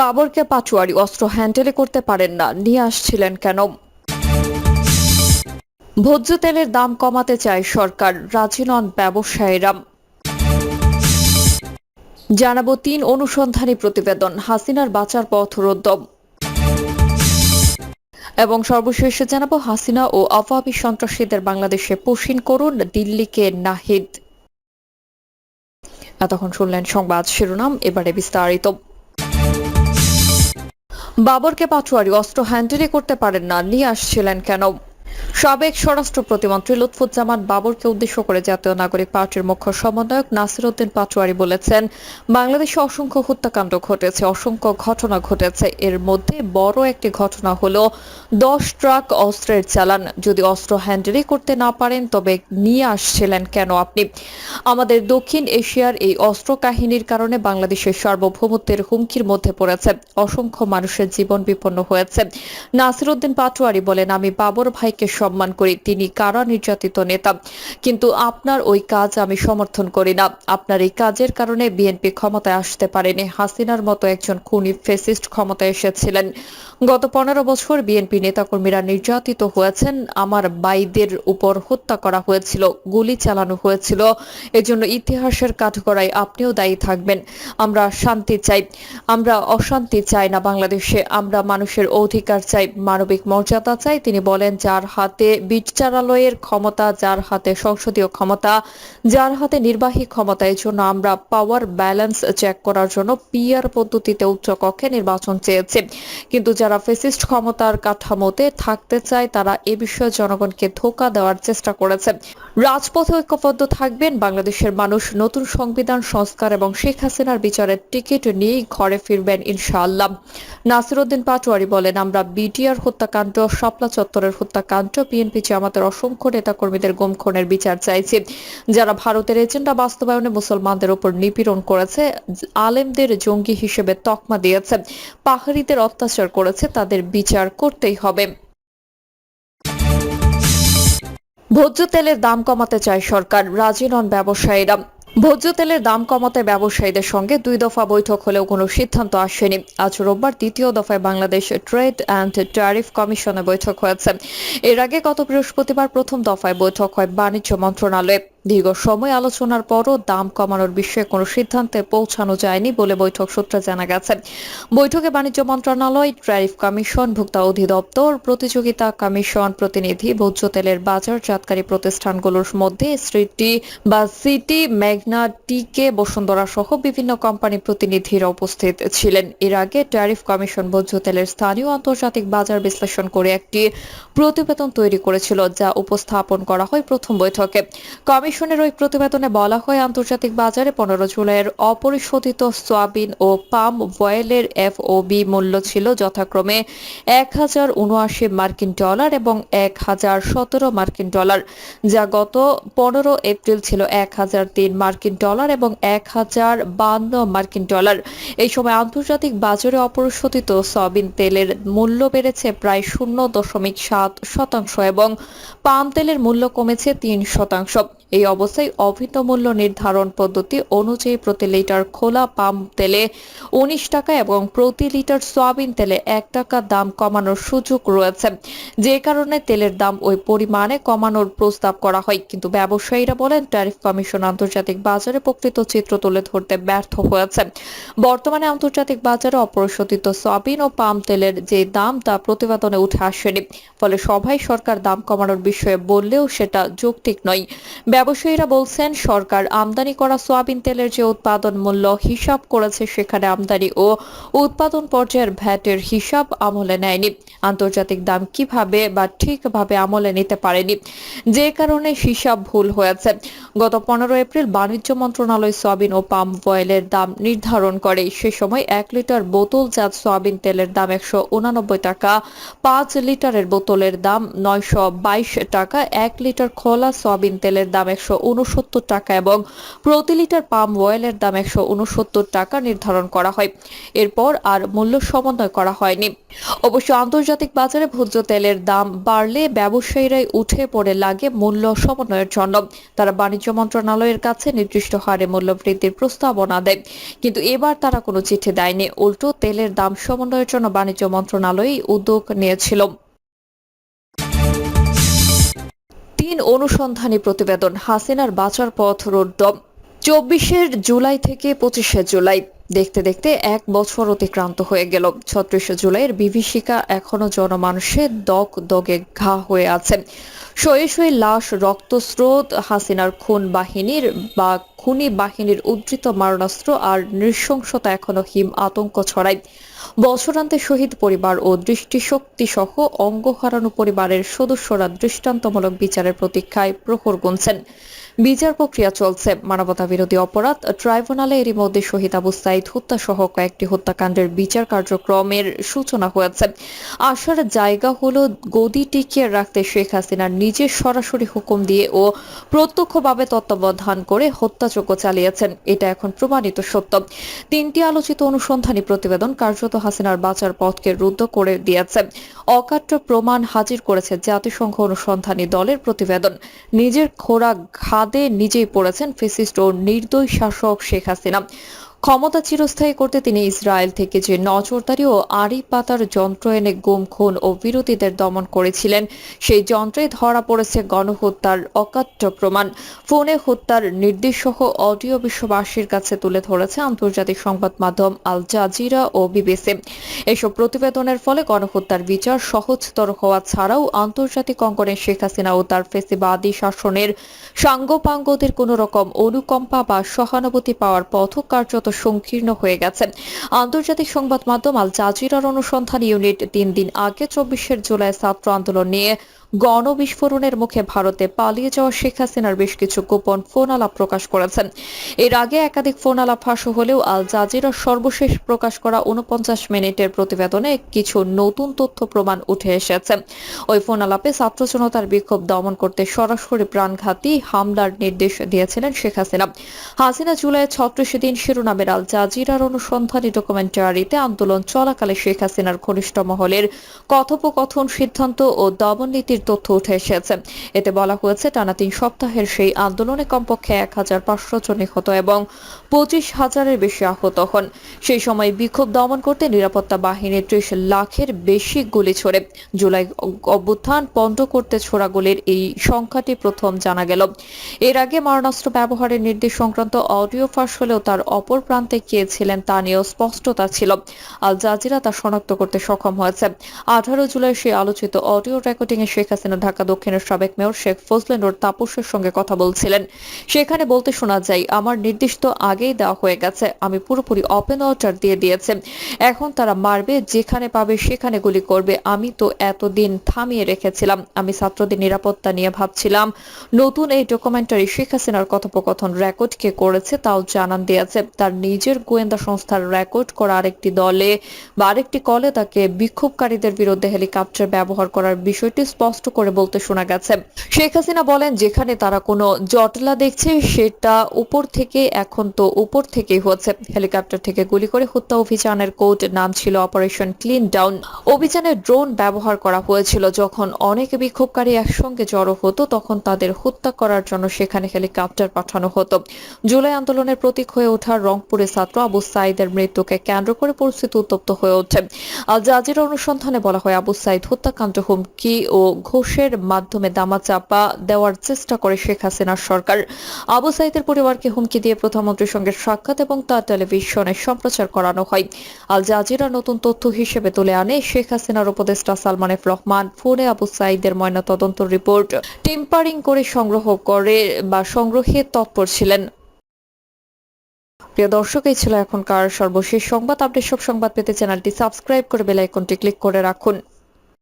বাবরকে পাচুয়ারি অস্ত্র হ্যান্ডেলে করতে পারেন না, নিয়ে আসছিলেন কেন? ভোজ্য তেলের দাম কমাতে চায় সরকার, রাজি নন ব্যবসায়ীরা। জানাব তিন অনুসন্ধানী প্রতিবেদন, হাসিনার বাঁচার পথ রোদ্দম। এবং সর্বশেষে জানাব হাসিনা ও আফাবি সন্ত্রাসীদের বাংলাদেশে পুষিন করুন দিল্লিকে নাহিদ। এতক্ষণ শুনলেন সংবাদ শিরোনাম, এবারে বিস্তারিত। বাবরকে পাচুয়ারি অস্ত্র হ্যান্ডেলে করতে পারেন না। নিয়ে আসছিলেন কেন? সাবেক স্বরাষ্ট্র প্রতিমন্ত্রী লুৎফুজ্জামান বাবরকে উদ্দেশ্য করে জাতীয় নাগরিক পার্টির মুখ্য সমন্বয়ক নাসির উদ্দিন পাটোয়ারি বলেছেন, বাংলাদেশে অসংখ্য হত্যাকাণ্ড ঘটেছে, অসংখ্য ঘটনা ঘটেছে। এর মধ্যে বড় একটি ঘটনা হলো, দশ ট্রাক অস্ত্রের চালান। যদি অস্ত্র হ্যান্ডেলই করতে না পারেন, তবে নিয়ে আসছিলেন কেন আপনি? আমাদের দক্ষিণ এশিয়ার এই অস্ত্র কাহিনীর কারণে বাংলাদেশের সার্বভৌমত্বের হুমকির মধ্যে পড়েছে। অসংখ্য মানুষের জীবন বিপন্ন হয়েছে। নাসির উদ্দিন পাটোয়ারি বলেন, আমি বাবর ভাইকে সম্মান করি, তিনি কারা নির্যাতিত নেতা? কিন্তু আপনার ওই কাজ আমি সমর্থন করি না। আপনার এই কাজের কারণে বিএনপি ক্ষমতায় আসতে পারেনি। হাসিনার মতো একজন খুনি ফেসিস্ট ক্ষমতায় এসেছিলেন। গত পনেরো বছর বিএনপি নেতাকর্মীরা নির্যাতিত হয়েছেন। আমার বাইদের উপর হত্যা করা হয়েছিল, গুলি চালানো হয়েছিল। এজন্য ইতিহাসের কাঠগড়ায় আপনিও দায়ী থাকবেন। আমরা শান্তি চাই। আমরা অশান্তি চাই না বাংলাদেশে। আমরা মানুষের অধিকার চাই, মানবিক মর্যাদা চাই। তিনি বলেন, যার হাতে বিচারালয়ের ক্ষমতা, যার হাতে সংসদীয় ক্ষমতা, যার হাতে নির্বাহী ক্ষমতা, এই জন্য আমরা পাওয়ার ব্যালেন্স চেক করার জন্য পিআর পদ্ধতিতে উচ্চ কক্ষে নির্বাচন চেয়েছে। কিন্তু যারা ফেসিস্ট ক্ষমতার কাঠামোতে থাকতে চায়, তারা এ বিষয়ে জনগণকে ধোকা দেওয়ার চেষ্টা করেছে। রাজপথে ঐক্যবদ্ধ থাকবেন বাংলাদেশের মানুষ। নতুন সংবিধান, সংস্কার এবং শেখ হাসিনার বিচারের টিকিট নিয়েই ঘরে ফিরবেন ইনশাআল্লাহ। নাসিরউদ্দিন পাটোয়ারি বলেন, আমরা বিটিআর হত্যাকাণ্ড, শাপলা চত্বরের হত্যাকাণ্ড বিএনপি জামাতের অসংখ্য নেতাকর্মীদের গুমখনের বিচার চাইছি। যারা ভারতের এজেন্ডা বাস্তবায়নে মুসলমানদের উপর নিপীড়ন করেছে, আলেমদের জঙ্গি হিসেবে তকমা দিয়েছে, পাহাড়িদের অত্যাচার করেছে, তাদের বিচার করতেই হবে। ভোজ্য তেলের দাম কমাতে চায় সরকার, রাজি নন ব্যবসায়ীরা। ভোজ্য তেলের দাম কমাতে ব্যবসায়ীদের সঙ্গে দুই দফা বৈঠক হলেও কোনো সিদ্ধান্ত আসেনি। আজ রোববার দ্বিতীয় দফায় বাংলাদেশ ট্রেড অ্যান্ড ট্যারিফ কমিশনে বৈঠক হয়েছে। এর আগে গত বৃহস্পতিবার প্রথম দফায় বৈঠক হয় বাণিজ্য মন্ত্রণালয়ে। দীর্ঘ সময় আলোচনার পরও দাম কমানোর বিষয়ে কোনো সিদ্ধান্তে পৌঁছানো যায়নি বলে বৈঠক সূত্রে জানা গেছে। বৈঠকে বাণিজ্য মন্ত্রণালয়, ট্যারিফ কমিশন, ভোক্তা অধিদপ্তর, প্রতিযোগিতা কমিশন, প্রতিনিধি, ভোজ্য তেলের বাজারজাতকারী প্রতিষ্ঠানগুলোর মধ্যে স্ট্রিটি বা সিটি, মেঘনা টিকে বসুন্ধরা সহ বিভিন্ন কোম্পানি প্রতিনিধিরা উপস্থিত ছিলেন। এর আগে ট্যারিফ কমিশন ভোজ্য তেলের স্থানীয় আন্তর্জাতিক বাজার বিশ্লেষণ করে একটি প্রতিবেদন তৈরি করেছিল, যা উপস্থাপন করা হয় প্রথম বৈঠকে। কমিশনের ওই প্রতিবেদনে বলা হয়, আন্তর্জাতিক বাজারে পনেরো জুলাইয়ের অপরিশোধিত সয়াবিন ও পাম অয়েলের এফওবি মূল্য ছিল যথাক্রমে এক হাজার উনআশি মার্কিন ডলার এবং এক হাজার সতেরো মার্কিন ডলার, যা গত পনেরো এপ্রিল ছিল এক হাজার তিন মার্কিন ডলার এবং এক মার্কিন ডলার। এই সময় আন্তর্জাতিক বাজারে অপরিশোধিত সয়াবিন তেলের মূল্য বেড়েছে প্রায় শূন্য দশমিক সাত শতাংশ এবং পাম তেলের মূল্য কমেছে তিন শতাংশ। এই অবস্থায় অভিন্ন মূল্য নির্ধারণ পদ্ধতি অনুযায়ী প্রতি লিটার খোলা পাম তেলে উনিশ টাকা এবং প্রতি লিটার সয়াবিন তেলে এক টাকা দাম কমানোর সুযোগ রয়েছে। যে কারণে তেলের দাম ওই পরিমাণে কমানোর প্রস্তাব করা হয়। কিন্তু ব্যবসায়ীরা বলেন, ট্যারিফ কমিশন আন্তর্জাতিক বাজারে প্রকৃত চিত্র তুলে ধরতে ব্যর্থ হয়েছে। বর্তমানে আন্তর্জাতিক বাজারে অপরিশোধিত সয়াবিন ও পাম তেলের যে দাম, তা প্রতিবেদনে উঠে আসেনি। ফলে সবাই সরকার দাম কমানোর বিষয়ে বললেও সেটা যৌক্তিক নয়। ব্যবসায়ীরা বলছেন, সরকার আমদানি করা সোয়াবিন তেলের যে উৎপাদন মূল্য হিসাব করেছে সেখানে আমদানি ও উৎপাদন পর্যায়ের ভ্যাটের হিসাব আমলে নেয়নি। আন্তর্জাতিক দাম কীভাবে বা ঠিকভাবে আমলে নিতে পারেনি? যে কারণে হিসাব ভুল হয়েছে। গত পনেরো এপ্রিল বাণিজ্য মন্ত্রণালয় সয়াবিন ও পাম অয়েলের দাম নির্ধারণ করে। সে সময় এক লিটার বোতলজাত সয়াবিন তেলের দাম একশো টাকা, পাঁচ লিটারের বোতলের দাম নয়শো বাইশ টাকা, এক লিটার খোলা সয়াবিন তেলের দাম একশো উনসত্তর টাকা এবং প্রতি লিটার পাম অয়েলের দাম একশো উনসত্তর টাকা নির্ধারণ করা হয়। এরপর আর মূল্য সমন্বয় করা হয়নি। অবশ্য আন্তর্জাতিক বাজারে ভোজ্য তেলের দাম বাড়লে ব্যবসায়ীরাই উঠে পড়ে লাগে মূল্য সমন্বয়ের জন্য। তারা বাণিজ্য মন্ত্রণালয়ের কাছে নির্দিষ্ট হারে মূল্য বৃদ্ধির প্রস্তাবনা দেয়, কিন্তু এবার তারা কোনো চিঠি দেয়নি। উল্টো তেলের দাম সমন্বয়ের জন্য বাণিজ্য মন্ত্রণালয়ই উদ্যোগ নিয়েছিল। তিন অনুসন্ধানী প্রতিবেদন হাসিনার বাঁচার পথ রোড চব্বিশের জুলাই থেকে পঁচিশে জুলাই। দেখতে দেখতে এক বছর অতিক্রান্ত হয়ে গেল। ছত্রিশে জুলাইয়ের বিভীষিকা এখনও জনমানুষে দগ দগে ঘা হয়ে আছে। শয়ে শয়ে লাশ, রক্তস্রোত, হাসিনার খুন বাহিনীর বা খুনি বাহিনীর উদ্ধৃত মারণাস্ত্র আর নৃশংসতা এখনও হিম আতঙ্ক ছড়ায়। বছরান্তে শহীদ পরিবার ও দৃষ্টিশক্তি সহ অঙ্গ হারানো পরিবারের সদস্যরা দৃষ্টান্তমূলক বিচারের প্রতীক্ষায় প্রহর গুনছেন। বিচার প্রক্রিয়া চলছে। মানবতা বিরোধী অপরাধ ট্রাইব্যুনালে এরই মধ্যে শহীদ আবু সাইদ হত্যা সহ কয়েকটি হত্যাকাণ্ডের বিচার কার্যক্রমের সূচনা হয়েছে। আসার জায়গা হলো গদি টিকিয়ে রাখতে শেখ হাসিনার নিজের সরাসরি হুকুম দিয়ে ও প্রত্যক্ষভাবে তত্ত্বাবধান করে হত্যাযজ্ঞ চালিয়েছেন। এটা এখন প্রমাণিত সত্য। তিনটি আলোচিত অনুসন্ধানী প্রতিবেদন কার্যত হাসিনার বাঁচার পথকে রুদ্ধ করে দিয়েছে। অকাট্য প্রমাণ হাজির করেছে জাতিসংঘ অনুসন্ধানী দলের প্রতিবেদন। নিজের খোরা খাদে নিজেই পড়েছেন ফেসিস্ট ও নির্দয় শাসক শেখ হাসিনা। ক্ষমতা চিরস্থায়ী করতে তিনি ইসরায়েল থেকে যে নজরদারি ও আড়ি পাতার যন্ত্র এনে গুম, খুন ও বিরোধীদের দমন করেছিলেন, সেই যন্ত্রে ধরা পড়েছে গণহত্যার অকাট্য প্রমাণ। ফোনে হত্যার নির্দেশ সহ অডিও বিশ্ববাসীর কাছে তুলে ধরেছে আন্তর্জাতিক সংবাদ মাধ্যম আল জাজিরা ও বিবিসি। এসব প্রতিবেদনের ফলে গণহত্যার বিচার সহজতর হওয়া ছাড়াও আন্তর্জাতিক অঙ্গনে শেখ হাসিনা ও তার ফেসিবাদী শাসনের সাঙ্গপাঙ্গদের কোনো রকম অনুকম্পা বা সহানুভূতি পাওয়ার পথ কার্যত সংকীর্ণ হয়ে গেছে আন্তর্জাতিক সংবাদ মাধ্যম আল জাজিরার অনুসন্ধান ইউনিট তিন দিন আগে চব্বিশের জুলাই ছাত্র আন্দোলন নিয়ে গণবিস্ফোরণের মুখে ভারতে পালিয়ে যাওয়া শেখ হাসিনার বেশ কিছু গোপন ফোন আলাপ প্রকাশ করেছেন। এর আগে একাধিক ফোন আলাপ ফাঁস হলেও আল জাজিরার সর্বশেষ প্রকাশ করা উনপঞ্চাশ মিনিটের প্রতিবেদনে কিছু নতুন তথ্য প্রমাণ উঠে এসেছে। ওই ফোন আলাপে ছাত্র জনতার বিক্ষোভ দমন করতে সরাসরি প্রাণঘাতী হামলার নির্দেশ দিয়েছিলেন শেখ হাসিনা। হাসিনা জুলাই ছত্রিশ দিন শিরোনামের আল জাজিরার অনুসন্ধানী ডকুমেন্টারিতে আন্দোলন চলাকালে শেখ হাসিনার ঘনিষ্ঠ মহলের কথোপকথন সিদ্ধান্ত ও দমন নীতির তথ্য উঠে এসেছে। এতে বলা হয়েছে, টানা তিন সপ্তাহের সেই আন্দোলনে কমপক্ষে এক হাজার পাঁচশো জন নিহত এবং পঁচিশ হাজারের বেশি আহত হন। সেই সময় বিক্ষোভ দমন করতে নিরাপত্তা বাহিনীর ত্রিশ লাখের বেশি গুলি ছড়ে। জুলাই অভ্যুত্থান বন্ধ করতে ছোড়া গুলির এই সংখ্যাটি প্রথম জানা গেল। এর আগে মারণাস্ত্র ব্যবহারের নির্দেশ সংক্রান্ত অডিও ফাঁস হলেও তার অপর প্রান্তে কে ছিলেন তা নিয়েও স্পষ্টতা ছিল। আল জাজিরা তা শনাক্ত করতে সক্ষম হয়েছে। আঠারো জুলাই সেই আলোচিত অডিও রেকর্ডিং এ শেখ হাসিনা ঢাকা দক্ষিণের সাবেক মেয়র শেখ ফজলেনুর তাপসের সঙ্গে কথা বলছিলেন। সেখানে বলতে শোনা যায়, আমার নির্দিষ্ট আগেই দেওয়া হয়ে গেছে। আমি পুরোপুরি ওপেন অর্ডার দিয়ে দিয়েছে। এখন তারা মারবে, যেখানে পাবে সেখানে গুলি করবে। আমি তো এতদিন থামিয়ে রেখেছিলাম। আমি ছাত্রদের নিরাপত্তা নিয়ে ভাবছিলাম। নতুন এই ডকুমেন্টারি শেখ হাসিনার কথোপকথন রেকর্ড কে করেছে তাও জানান দিয়েছে। তার নিজের গোয়েন্দা সংস্থার রেকর্ড করা আরেকটি দলে বা আরেকটি কলে তাকে বিক্ষোভকারীদের বিরুদ্ধে হেলিকপ্টার ব্যবহার করার বিষয়টি স্পষ্ট করে বলতে শোনা গেছে। শেখ হাসিনা বলেন, যেখানে তারা কোনো জটলা দেখছে, সেটা উপর থেকে, এখন তো উপর থেকেই হচ্ছে। হেলিকপ্টার থেকে গুলি করে হত্যা অভিযানের কোড, নাম ছিল অপারেশন ক্লিন ডাউন। অভিযানে ড্রোন ব্যবহার করা হয়েছিল। যখন অনেক বিক্ষোভকারী একসঙ্গে জড়ো হতো, তখন তাদের হত্যা করার জন্য সেখানে হেলিকপ্টার পাঠানো হতো। জুলাই আন্দোলনের প্রতীক হয়ে ওঠা রংপুরের ছাত্র আবু সাইদের মৃত্যুকে কেন্দ্র করে পরিস্থিতি উত্তপ্ত হয়ে ওঠে। আল জাজির অনুসন্ধানে বলা হয়, আবু সাইদ হত্যাকাণ্ড হুমকি ও ঘোষের মাধ্যমে দামা চাপা দেওয়ার চেষ্টা করে শেখ হাসিনার সরকার। আবু সাইদের পরিবারকে হুমকি দিয়ে প্রধানমন্ত্রীর সঙ্গে সাক্ষাৎ এবং তা টেলিভিশনে সম্প্রচার করানো হয়। আল জাজিরা নতুন তথ্য হিসেবে তুলে আনে শেখ হাসিনার উপদেষ্টা সালমান এফ রহমান, ফোনে আবু সাইদের ময়না তদন্ত রিপোর্ট, টেম্পারিং করে সংগ্রহ করে বা সংগ্রহে তৎপর ছিলেন। প্রিয় দর্শক, এই ছিল এখনকার সর্বশেষ সংবাদ। আপডেট সব সংবাদ পেতে চ্যানেলটি সাবস্ক্রাইব করে বেল আইকনটি ক্লিক করে রাখুন।